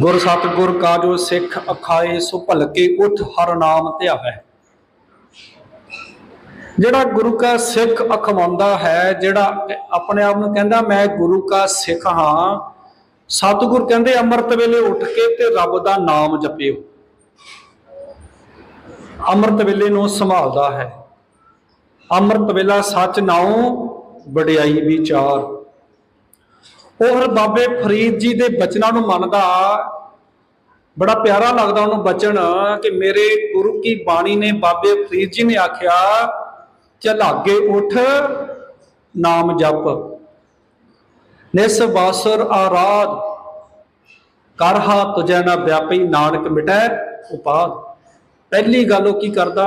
ਗੁਰ ਸਤਿਗੁਰ ਕਾ ਜੋ ਸਿੱਖ ਅਖਾਏ, ਸੋ ਭਲਕੇ ਉਠ ਹਰ ਨਾਮ ਧਿਆਵੈ ਜਿਹੜਾ ਗੁਰੂ ਕਾ ਸਿੱਖ ਅਖਵਾਉਂਦਾ ਹੈ, ਜਿਹੜਾ ਆਪਣੇ ਆਪ ਨੂੰ ਕਹਿੰਦਾ, ਮੈਂ ਗੁਰੂ ਕਾ ਸਿੱਖ ਹਾਂ। ਸਤਿਗੁਰ ਕਹਿੰਦੇ, ਅੰਮ੍ਰਿਤ ਵੇਲੇ ਉੱਠ ਕੇ ਤੇ ਰੱਬ ਦਾ ਨਾਮ ਜਪਿਓ। ਅੰਮ੍ਰਿਤ ਵੇਲੇ ਨੂੰ ਸੰਭਾਲਦਾ ਹੈ। ਅੰਮ੍ਰਿਤ ਵੇਲਾ ਸੱਚ ਨਾਉ, ਵਡਿਆਈ ਵਿਚਾਰ। ਉਹ ਹਰ ਬਾਬੇ ਫਰੀਦ ਜੀ ਦੇ ਬਚਨਾਂ ਨੂੰ ਮੰਨਦਾ। ਬੜਾ ਪਿਆਰਾ ਲੱਗਦਾ ਉਹਨੂੰ ਬਚਨ ਕਿ ਮੇਰੇ ਗੁਰੂ ਕੀ ਬਾਣੀ ਨੇ ਬਾਬੇ ਫਰੀਦ ਜੀ ਨੇ ਆਖਿਆ ਝਲਾਗੇ ਉਠ, ਨਾਮ ਜਪ। ਨਿਸ ਬਾਸਰ ਆਰਾਧ ਕਰਹਾ ਤੁਜੈ ਨਾ ਵਿਆਪੀ ਨਾਨਕ ਮਿਟੈ ਉਪਾਦ ਪਹਿਲੀ ਗੱਲ ਉਹ ਕੀ ਕਰਦਾ?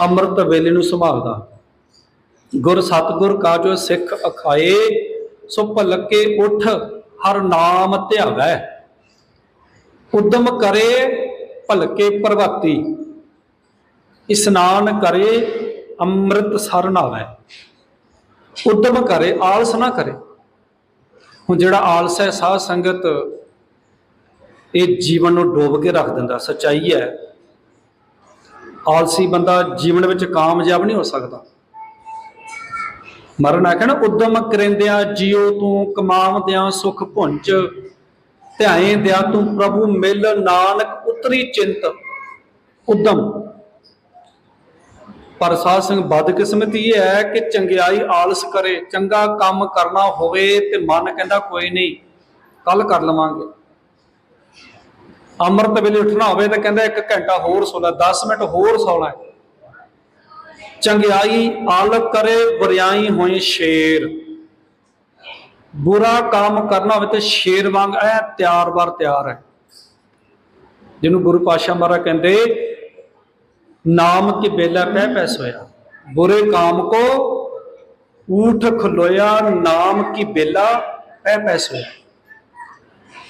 ਅੰਮ੍ਰਿਤ ਵੇਲੇ ਨੂੰ ਸੰਭਾਲਦਾ। ਗੁਰ ਸਤਗੁਰ ਕਾਜੋ ਸਿੱਖ ਅਖਾਏ ਸੋ ਭਲਕੇ ਉਠ, ਹਰ ਨਾਮ ਧਿਆਵੈ। ਉਦਮ ਕਰੇ ਭਲਕੇ ਪ੍ਰਭਾਤੀ ਇਸਨਾਨ ਕਰੇ, ਅੰਮ੍ਰਿਤ ਸਰ ਨਾਵੈ। ਉਦਮ ਕਰੇ, ਆਲਸ ਨਾ ਕਰੇ। ਹੁਣ ਜਿਹੜਾ ਆਲਸ ਹੈ, ਸਾਧ ਸੰਗਤ, ਇਹ ਜੀਵਨ ਨੂੰ ਡੋਬ ਕੇ ਰੱਖ ਦਿੰਦਾ, ਸੱਚਾਈ ਹੈ। ਆਲਸੀ ਬੰਦਾ ਜੀਵਨ ਵਿੱਚ ਕਾਮਯਾਬ ਨਹੀਂ ਹੋ ਸਕਦਾ। ਮਰਨ ਆਖਣ, ਉਦਮ ਕਰਿੰਦਿਆਂ ਜਿਉ ਤੂੰ ਕਮਾਵਦਿਆਂ ਸੁਖ ਭੁੰਚ ਧਿਆਏ ਦਿਆ ਤੂੰ ਪ੍ਰਭੂ ਮਿਲ ਨਾਨਕ ਉਤਰੀ ਚਿੰਤ। ਉਦਮ। ਪਰ ਸਾਧ ਸਿੰਘ ਬਦਕਿਸਮਤੀ ਇਹ ਹੈ ਕਿ ਚੰਗਿਆਈ ਆਲਸ ਕਰੇ, ਚੰਗਾ ਕੰਮ ਕਰਨਾ ਹੋਵੇ ਤੇ ਮਨ ਕਹਿੰਦਾ ਕੋਈ ਨਹੀਂ, ਕੱਲ ਕਰ ਲਵਾਂਗੇ। ਅੰਮ੍ਰਿਤ ਵੇਲੇ ਉੱਠਣਾ ਹੋਵੇ ਤਾਂ ਕਹਿੰਦਾ ਇੱਕ ਘੰਟਾ ਹੋਰ ਸੌ ਲੈ 10 ਮਿੰਟ ਹੋਰ ਸੌ ਚੰਗਿਆਈ ਆਲਕ ਕਰੇ ਬਰਿਆਈ ਹੋਏ ਸ਼ੇਰ। ਬੁਰਾ ਕੰਮ ਕਰਨਾ ਹੋਵੇ ਤੇ ਸ਼ੇਰ ਵਾਂਗ ਐ ਤਿਆਰ ਬਰ ਤਿਆਰ ਹੈ। ਜਿਹਨੂੰ ਗੁਰੂ ਪਾਸ਼ਾ ਮਹਾਰਾਜ ਕਹਿੰਦੇ, ਨਾਮ ਕੀ ਬੇਲਾ ਪੈ ਪੈ ਸੋਇਆ। ਬੁਰੇ ਕਾਮ ਕੋ ਊਠ ਖਲੋਇਆ, ਨਾਮ ਕੀ ਬੇਲਾ ਪੈ ਪੈ ਸੋਇਆ।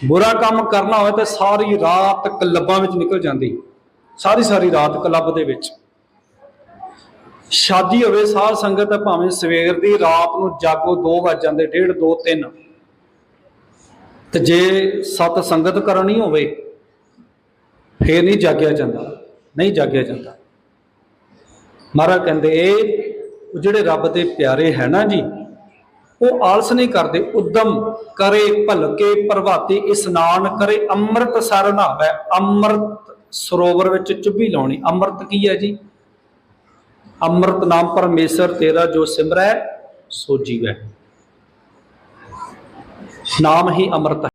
ਬੁਰਾ ਕੰਮ ਕਰਨਾ ਹੋਵੇ ਤੇ ਸਾਰੀ ਰਾਤ ਕਲੱਬਾਂ ਵਿੱਚ ਨਿਕਲ ਜਾਂਦੀ। ਸਾਰੀ ਸਾਰੀ ਰਾਤ ਕਲੱਬ ਦੇ ਵਿੱਚ। ਸ਼ਾਦੀ ਹੋਵੇ, ਸਾਧ ਸੰਗਤ ਭਾਵੇਂ ਸਵੇਰ ਦੀ, ਰਾਤ ਨੂੰ ਜਾਗੋ 2 ਵੱਜ ਜਾਂਦੇ 1:30 2 3 ਤੇ ਜੇ ਸਤ ਸੰਗਤ ਕਰਨੀ ਹੋਵੇ, ਫੇਰ ਨਹੀਂ ਜਾਗਿਆ ਜਾਂਦਾ, ਨਹੀਂ ਜਾਗਿਆ ਜਾਂਦਾ। ਮਹਾਰਾਜ ਕਹਿੰਦੇ ਉਹ ਜਿਹੜੇ ਰੱਬ ਦੇ ਪਿਆਰੇ ਹੈ ਨਾ ਜੀ, ਉਹ ਆਲਸ ਨਹੀਂ ਕਰਦੇ, ਉਦਮ ਕਰੇ, ਭਲਕੇ, ਪ੍ਰਭਾਤੀ ਇਸਨਾਨ ਕਰੇ ਅੰਮ੍ਰਿਤ ਸਰ ਨਹਾਵੇ, ਅੰਮ੍ਰਿਤ ਸਰੋਵਰ ਵਿੱਚ ਚੁੱਭੀ ਲਾਉਣੀ। ਅੰਮ੍ਰਿਤ ਕੀ ਹੈ ਜੀ? ਅੰਮ੍ਰਿਤ ਨਾਮ ਪਰਮੇਸ਼ਰ ਤੇਰਾ ਜੋ ਸਿਮਰੈ ਸੋ ਜੀਵੈ। ਨਾਮ ਹੀ ਅੰਮ੍ਰਿਤ ਹੈ।